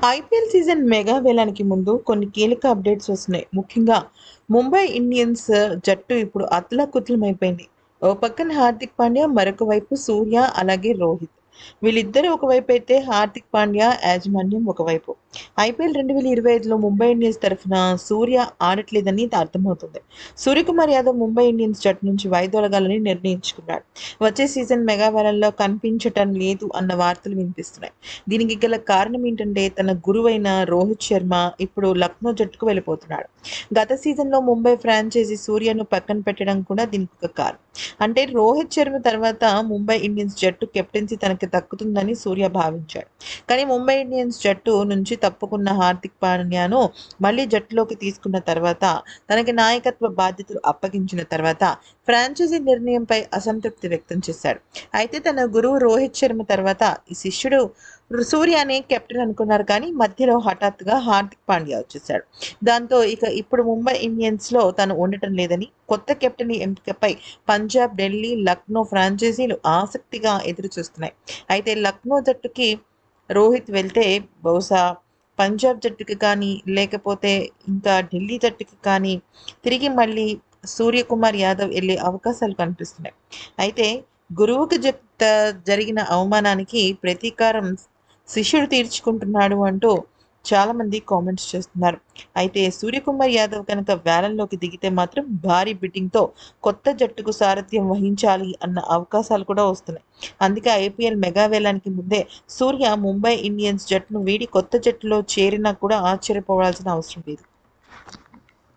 IPL season mega వేలానికి ముందు కొన్ని కీలక అప్డేట్స్ వస్తున్నాయి. ముఖ్యంగా ముంబై ఇండియన్స్ జట్టు ఇప్పుడు అతలకుతలమైపోయింది. ఓ పక్కన హార్దిక్ పాండ్యా మరొక వైపు సూర్య అలాగే రోహిత్. వీళ్ళిద్దరూ ఒకవైపు అయితే హార్దిక్ పాండ్యా యాజమాన్యం ఒకవైపు. ఐపీఎల్ రెండు వేల ఇరవై ఐదులో ముంబై ఇండియన్స్ తరఫున సూర్య ఆడట్లేదని అర్థమవుతుంది. సూర్యకుమార్ యాదవ్ ముంబై ఇండియన్స్ జట్టు నుంచి వైదొలగాలని నిర్ణయించుకున్నాడు. వచ్చే సీజన్ మెగా కనిపించటం లేదు అన్న వార్తలు వినిపిస్తున్నాయి. దీనికి గల కారణం ఏంటంటే తన గురువైన రోహిత్ శర్మ ఇప్పుడు లక్నో జట్టుకు వెళ్ళిపోతున్నాడు. గత సీజన్లో ముంబై ఫ్రాంచైజీ సూర్యను పక్కన పెట్టడం కూడా దీనికి ఒక కారణం. అంటే రోహిత్ శర్మ తర్వాత ముంబై ఇండియన్స్ జట్టు కెప్టెన్సీ తనకి దక్కుతుందని సూర్య భావించాడు. కానీ ముంబై ఇండియన్స్ జట్టు నుంచి తప్పుకున్న హార్దిక్ పాండ్యాను మళ్ళీ జట్టులోకి తీసుకున్న తర్వాత తనకి నాయకత్వ బాధ్యతలు అప్పగించిన తర్వాత ఫ్రాంచైజీ నిర్ణయంపై అసంతృప్తి వ్యక్తం చేశాడు. అయితే తన గురువు రోహిత్ శర్మ తర్వాత ఈ శిష్యుడు సూర్యనే కెప్టెన్ అనుకున్నారు కానీ మధ్యలో హఠాత్తుగా హార్దిక్ పాండ్యా వచ్చేసాడు. దాంతో ఇక ఇప్పుడు ముంబై ఇండియన్స్లో తను ఉండటం లేదని కొత్త కెప్టెన్ ఎంపికపై పంజాబ్ ఢిల్లీ లక్నో ఫ్రాంచైజీలు ఆసక్తిగా ఎదురు చూస్తున్నాయి అయితే లక్నో జట్టుకి రోహిత్ వెళ్తే బహుశా పంజాబ్ జట్టుకి కానీ లేకపోతే ఇంకా ఢిల్లీ జట్టుకి కానీ తిరిగి మళ్ళీ సూర్యకుమార్ యాదవ్ వెళ్ళే అవకాశాలు కనిపిస్తున్నాయి. అయితే గురువుకి జరిగిన అవమానానికి ప్రతీకారం శిష్యుడు తీర్చుకుంటున్నాడు అంటూ చాలామంది కామెంట్స్ చేస్తున్నారు. అయితే సూర్యకుమార్ యాదవ్ కనుక వేలంలోకి దిగితే మాత్రం భారీ బిట్టింగ్తో కొత్త జట్టుకు సారథ్యం వహించాలి అన్న అవకాశాలు కూడా వస్తున్నాయి. అందుకే ఐపీఎల్ మెగా వేలానికి ముందే సూర్య ముంబై ఇండియన్స్ జట్టును వీడి కొత్త జట్టులో చేరినా కూడా ఆశ్చర్యపోవాల్సిన అవసరం లేదు.